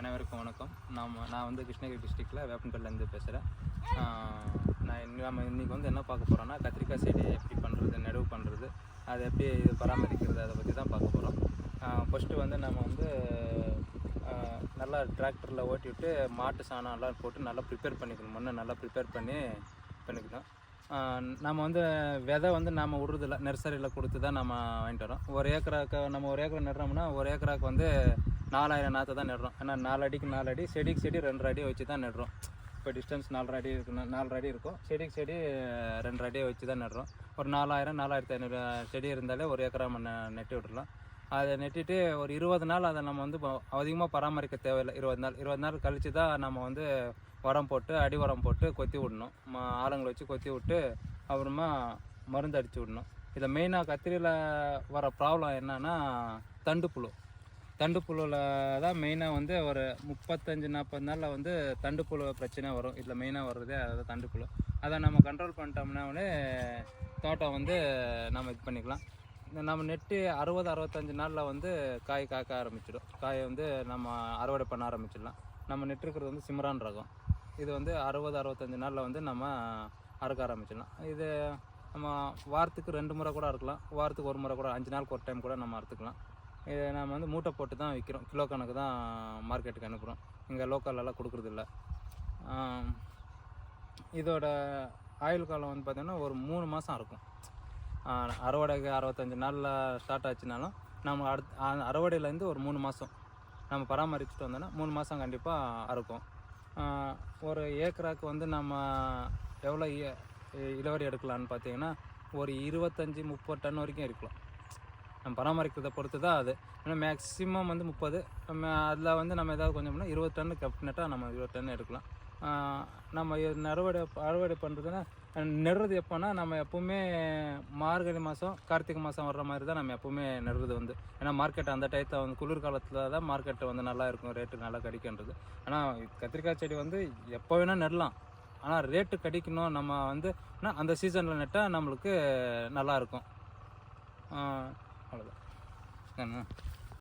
அனைவருக்கும் வணக்கம். நாம் நான் வந்து கிருஷ்ணகிரி டிஸ்ட்ரிக்டில் வேப்பன்பேட்டிலேருந்து பேசுகிறேன் நான் நம்ம இன்றைக்கி வந்து என்ன பார்க்க போகிறோன்னா கத்திரிக்காய் செடி எப்படி பண்ணுறது நடவு பண்ணுறது அதை எப்படி இது பராமரிக்கிறது அதை பற்றி தான் பார்க்க போகிறோம் ஃபஸ்ட்டு வந்து நம்ம வந்து நல்லா டிராக்டரில் ஓட்டி விட்டு மாட்டு சாணம் எல்லாம் போட்டு நல்லா ப்ரிப்பேர் பண்ணிக்கணும். மண்ணை நல்லா ப்ரிப்பேர் பண்ணி பண்ணிக்கணும். நம்ம வந்து விதை வந்து நம்ம விடுறதில்ல நர்சரியில் கொடுத்து தான் நம்ம வாங்கிட்டு வரோம். ஒரு ஏக்கராக்கு நம்ம ஒரு ஏக்கர் நடுறோம்னா ஒரு ஏக்கராக்கு வந்து நாலாயிரம் நாற்று தான் நடுறோம். ஏன்னா நாலு அடிக்கு நாலு அடி செடிக்கு செடி ரெண்டு அடி வச்சு தான் நடுறோம். இப்போ டிஸ்டன்ஸ் நாலரை அடி இருக்குன்னா நாலரை அடி இருக்கும். செடிக்கு செடி ரெண்டரை அடியை வச்சு தான் நடுறோம். ஒரு நாலாயிரம் நாலாயிரத்தி ஐநூறு செடி இருந்தாலே ஒரு ஏக்கரா மண்ணை நெட்டி விட்டுறலாம். அதை நெட்டிட்டு ஒரு இருபது நாள் அதை நம்ம வந்து அதிகமாக பராமரிக்க தேவையில்லை. இருபது நாள் இருபது நாள் கழித்து தான் நம்ம வந்து உரம் போட்டு அடி உரம் போட்டு கொத்தி விடணும். ம ஆளுங்களை வச்சு கொத்தி விட்டு அப்புறமா மருந்து அடித்து விடணும். இதில் மெயினாக கத்திரியில் வர ப்ராப்ளம் என்னன்னா தண்டு புழு. தண்டு புழுவில் தான் மெயினாக வந்து ஒரு முப்பத்தஞ்சு நாற்பது நாளில் வந்து தண்டு புழு பிரச்சனை வரும். இதில் மெயினாக வர்றதே அதான் தண்டு புழு. அதை நம்ம கண்ட்ரோல் பண்ணிட்டோம்னா தோட்டம் வந்து நம்ம இது பண்ணிக்கலாம். நம்ம நெட்டு அறுபது அறுபத்தஞ்சு நாளில் வந்து காய் காய்க்க ஆரம்பிச்சிடும். காயை வந்து நம்ம அறுவடை பண்ண ஆரம்பிச்சிடலாம். நம்ம நெட்டிருக்கிறது வந்து சிம்ரான் ரகம். இது வந்து அறுபது அறுபத்தஞ்சு நாளில் வந்து நம்ம அறுக்க ஆரம்பிச்சிடலாம். இது நம்ம வாரத்துக்கு ரெண்டு முறை கூட அறுக்கலாம். வாரத்துக்கு ஒரு முறை கூட அஞ்சு நாளுக்கு ஒரு டைம் கூட நம்ம அறுத்துக்கலாம். இதை நம்ம வந்து மூட்டை போட்டு தான் விற்கிறோம் கிலோ கணக்கு தான் மார்க்கெட்டுக்கு அனுப்புகிறோம் இங்கே லோக்கல்லலாம் கொடுக்குறதில்ல. இதோட ஆயுள் காலம் வந்து பார்த்திங்கன்னா ஒரு மூணு மாதம் இருக்கும். அறுவடைக்கு அறுபத்தஞ்சு நாளில் ஸ்டார்ட் ஆச்சுனாலும் நம்ம அடுத்து ஆஹ் அறுவடையிலேருந்து ஒரு மூணு மாதம் நம்ம பராமரிச்சுட்டு வந்தோன்னா மூணு மாதம் கண்டிப்பாக அறுக்கும். ஒரு ஏக்கராக்கு வந்து நம்ம எவ்வளோ இளவரி எடுக்கலான்னு பார்த்தீங்கன்னா ஒரு இருபத்தஞ்சி முப்பது டன் வரைக்கும் இருக்கலாம் நம்ம பராமரிக்கிறதை பொறுத்து தான் அது. ஏன்னா மேக்ஸிமம் வந்து முப்பது. நம்ம அதில் வந்து நம்ம ஏதாவது கொஞ்சம் பண்ணால் இருபது டன்னு கப்னட்டாக நம்ம இருபது டன் எடுக்கலாம். நம்ம இது அறுவடை அறுவடை பண்ணுறதுன்னா நடுறது எப்போனா நம்ம எப்போவுமே மார்கழி மாதம் கார்த்திகை மாதம் வர்ற மாதிரி தான் நம்ம எப்போவுமே நடுறது வந்து. ஏன்னா மார்க்கெட் அந்த டயத்தில் வந்து குளிர்காலத்தில் தான் மார்க்கெட்டு வந்து நல்லா இருக்கும் ரேட்டு நல்லா கிடைக்கின்றது ஆனால் கத்திரிக்காய் செடி வந்து எப்போ வேணால் நடலாம். ஆனால் ரேட்டு கிடைக்கணும் நம்ம வந்து ஆனால் அந்த சீசனில் நட்டால் நம்மளுக்கு நல்லா இருக்கும். அவ்வளோதான்